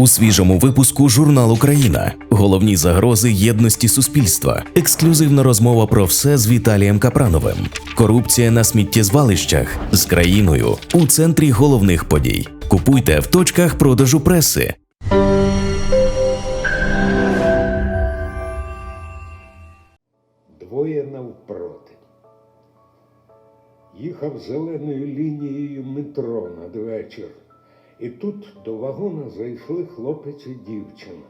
У свіжому випуску журнал Україна. Головні загрози єдності суспільства. Ексклюзивна розмова про все з Віталієм Капрановим. Корупція на сміттєзвалищах з країною у центрі головних подій. Купуйте в точках продажу преси. Двоє навпроти. Їхав зеленою лінією метро надвечір, і тут до вагона зайшли хлопець і дівчина.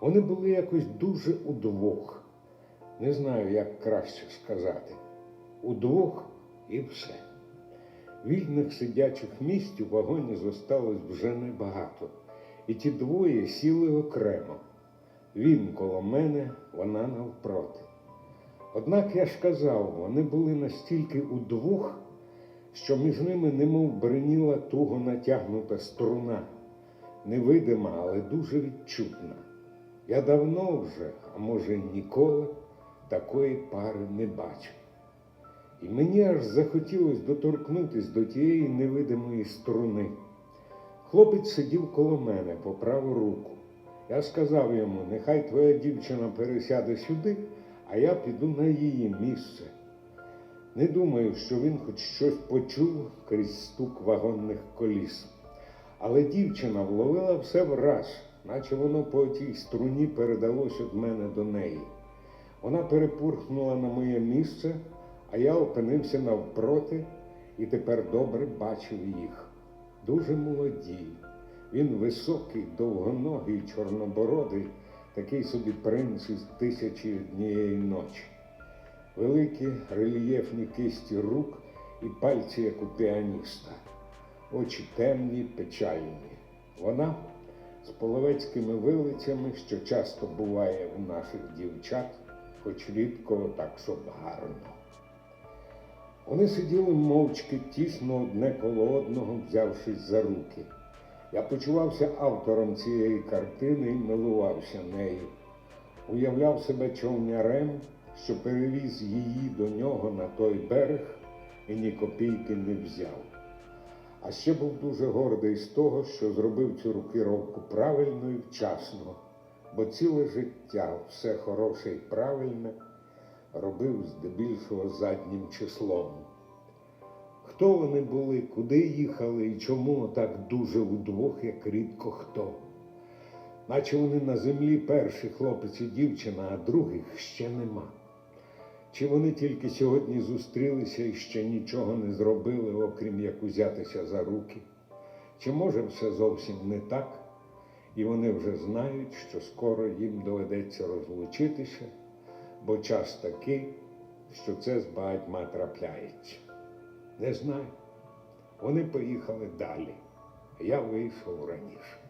Вони були якось дуже удвох. Не знаю, як краще сказати. Удвох і все. Вільних сидячих місць у вагоні зосталось вже небагато, і ті двоє сіли окремо. Він коло мене, вона навпроти. Однак я ж казав, вони були настільки удвох, що між ними немов бреніла туго натягнута струна, невидима, але дуже відчутна. Я давно вже, а може ніколи, такої пари не бачив. І мені аж захотілося доторкнутися до тієї невидимої струни. Хлопець сидів коло мене по праву руку. Я сказав йому, нехай твоя дівчина пересяде сюди, а я піду на її місце. Не думаю, що він хоч щось почув крізь стук вагонних коліс. Але дівчина вловила все враз, наче воно по тій струні передалось від мене до неї. Вона перепурхнула на моє місце, а я опинився навпроти і тепер добре бачив їх. Дуже молоді. Він високий, довгоногий, чорнобородий, такий собі принц із тисячі однієї ночі. Великі рельєфні кисті рук і пальці, як у піаніста, очі темні, печальні. Вона з половецькими вилицями, що часто буває у наших дівчат, хоч рідко так, щоб гарно. Вони сиділи мовчки, тісно одне коло одного, взявшись за руки. Я почувався автором цієї картини і милувався нею. Уявляв себе човнярем, що перевіз її до нього на той берег і ні копійки не взяв. А ще був дуже гордий з того, що зробив цю рокировку правильно і вчасно, бо ціле життя все хороше і правильне робив здебільшого заднім числом. Хто вони були, куди їхали і чому так дуже удвох, як рідко хто. Наче вони на землі перші хлопець і дівчина, а других ще нема. Чи вони тільки сьогодні зустрілися і ще нічого не зробили, окрім як узятися за руки? Чи може все зовсім не так, і вони вже знають, що скоро їм доведеться розлучитися, бо час такий, що це з багатьма трапляється. Не знаю. Вони поїхали далі. Я вийшов раніше.